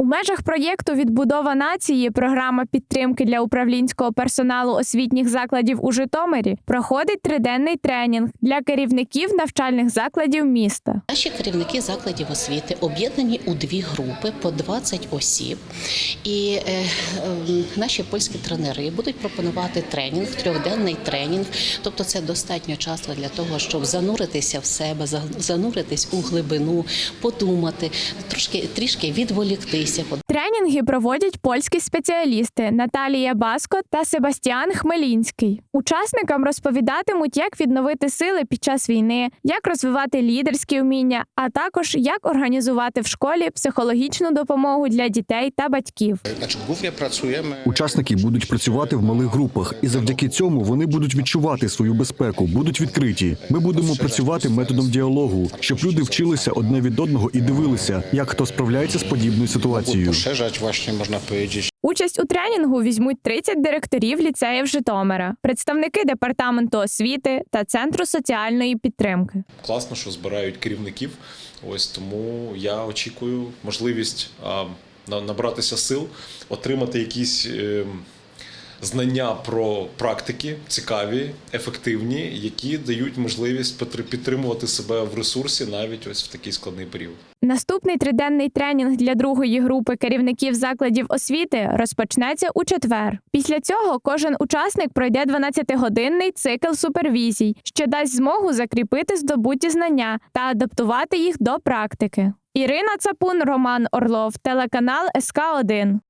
У межах проєкту Відбудова нації програма підтримки для управлінського персоналу освітніх закладів у Житомирі проходить триденний тренінг для керівників навчальних закладів міста. Наші керівники закладів освіти об'єднані у дві групи по 20 осіб, і е, е, наші польські тренери будуть пропонувати тренінг, трьохденний тренінг. Тобто, це достатньо часу для того, щоб зануритися в себе, за- зануритись у глибину, подумати, трошки трішки відволіктися. Тренінги проводять польські спеціалісти Наталія Баско та Себастьян Хмелінський. Учасникам розповідатимуть, як відновити сили під час війни, як розвивати лідерські вміння, а також як організувати в школі психологічну допомогу для дітей та батьків. Учасники будуть працювати в малих групах, і завдяки цьому вони будуть відчувати свою безпеку, будуть відкриті. Ми будемо працювати методом діалогу, щоб люди вчилися одне від одного і дивилися, як хто справляється з подібною ситуацією. Poszerzać właśnie można powiedzieć Участь у тренінгу візьмуть 30 директорів ліцеїв Житомира, представники департаменту освіти та центру соціальної підтримки. класно, що збирають керівників. Ось тому я очікую можливість а, на- набратися сил, отримати якісь е, знання про практики цікаві, ефективні, які дають можливість підтримувати себе в ресурсі навіть ось в такий складний період. Наступний триденний тренінг для другої групи керівників закладів освіти розпочнеться у четвер. Після цього кожен учасник пройде 12-годинний цикл супервізій, що дасть змогу закріпити здобуті знання та адаптувати їх до практики. Ірина Цапун, Роман Орлов, телеканал СК 1